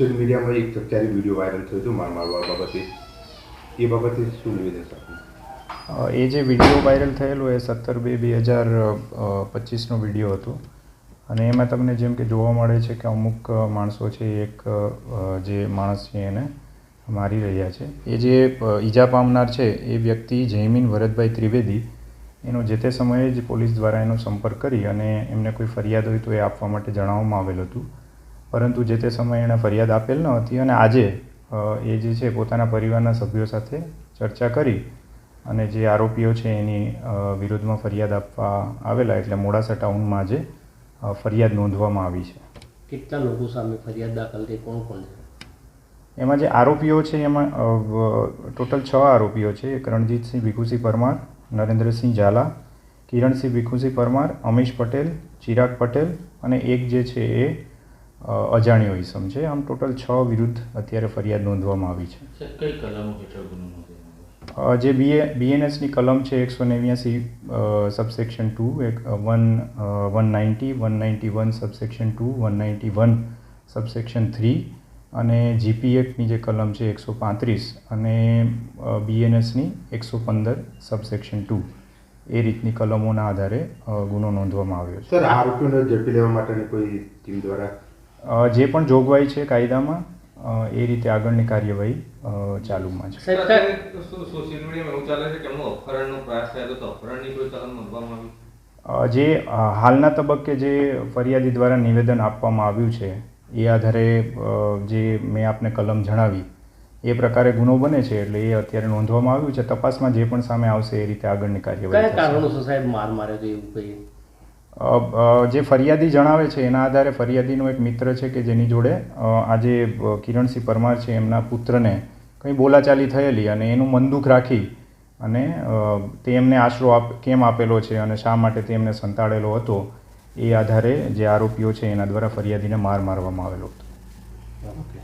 Social મીડિયામાં એક ચકચારી video viral થયો હતો, માર મારવા બાબતે. એ બાબતે શું નિવેદન છે? એ જે વીડિયો વાયરલ થયેલો એ સત્તર બે બે હજાર પચીસનો વીડિયો હતો. અને એમાં તમને જેમ કે જોવા મળે છે કે અમુક માણસો છે, એક જે માણસ છે એને મારી રહ્યા છે. એ જે ઈજા પામનાર છે, એ વ્યક્તિ જયમીન ભરતભાઈ ત્રિવેદી, એનો જે તે સમયે જ પોલીસ દ્વારા એનો સંપર્ક કરી અને એમને કોઈ ફરિયાદ હોય તો એ આપવા માટે જણાવવામાં આવેલ હતું. પરંતુ જે તે સમયે એણે ફરિયાદ આપેલ ન હતી અને આજે એ જે છે પોતાના પરિવારના સભ્યો સાથે ચર્ચા કરી અને જે આરોપીઓ છે એની વિરોધમાં ફરિયાદ આપવા આવેલા એટલે મોડાસા ટાઉનમાં આજે ફરિયાદ નોંધવામાં આવી છે. કેટલા લોકો સામે ફરિયાદ દાખલ થઈ? કોણ કોણ છે? એમાં જે આરોપીઓ છે એમાં ટોટલ છ આરોપીઓ છે. એક રણજીતસિંહ ભીખુસિંહ પરમાર નરેન્દ્રસિંહ ઝાલા કિરણસિંહ ભીખુસિંહ પરમાર અમીશ પટેલ ચિરાગ પટેલ અને એક જે છે એ અજાણ્યો ઇસમ છે. આમ ટોટલ છ વિરુદ્ધ અત્યારે ફરિયાદ નોંધવામાં આવી છે. કઈ કલમો હેઠળ ગુનો જે બીએ બીએનએસની કલમ છે એકસો નેવ્યાસી સબસેક્શન ટુ એક one one ninety one ninety one subsection two one ninety one subsection three અને જીપીએફની જે કલમ છે એકસો પાંત્રીસ અને બીએનએસની એકસો પંદર સબસેક્શન ટુ એ રીતની કલમોના આધારે ગુનો નોંધવામાં આવ્યો છે. સર આ આરોપીઓને ઝડપી લેવા માટેની કોઈ ટીમ દ્વારા જે પણ જોગવાઈ છે કાયદામાં એ રીતે આગળની કાર્યવાહી ચાલુમાં છે. સાહેબ અત્યારે સો- સોશિયલ મીડિયામાં એવું ચાલે છે કે એમનો અપહરણનો પ્રયાસ થયો તો અપહરણની કોઈ કલમ નોંધવામાં આવી? જે હાલના તબક્કે જે ફરિયાદી દ્વારા નિવેદન આપવામાં આવ્યું છે એ આધારે જે મેં આપને કલમ જણાવી એ પ્રકારે ગુનો બને છે એટલે એ અત્યારે નોંધવામાં આવ્યું છે. તપાસમાં જે પણ સામે આવશે એ રીતે આગળની કાર્યવાહી કારણો સાહેબ માર માર્યો એવું કઈ જે ફરિયાદી જણાવે છે, એના આધારે ફરિયાદીનો એક મિત્ર છે કે જેની જોડે આજે કિરણસિંહ પરમાર છે, એમના પુત્રને કંઈ બોલાચાલી થયેલી અને એનું મનદુખ રાખી અને તે એમને આશરો આપ, કેમ આપેલો છે અને શા માટે તે એમને સંતાડેલો હતો, એ આધારે જે આરોપીઓ છે, એના દ્વારા ફરિયાદીને માર મારવામાં આવેલો હતો. ઓકે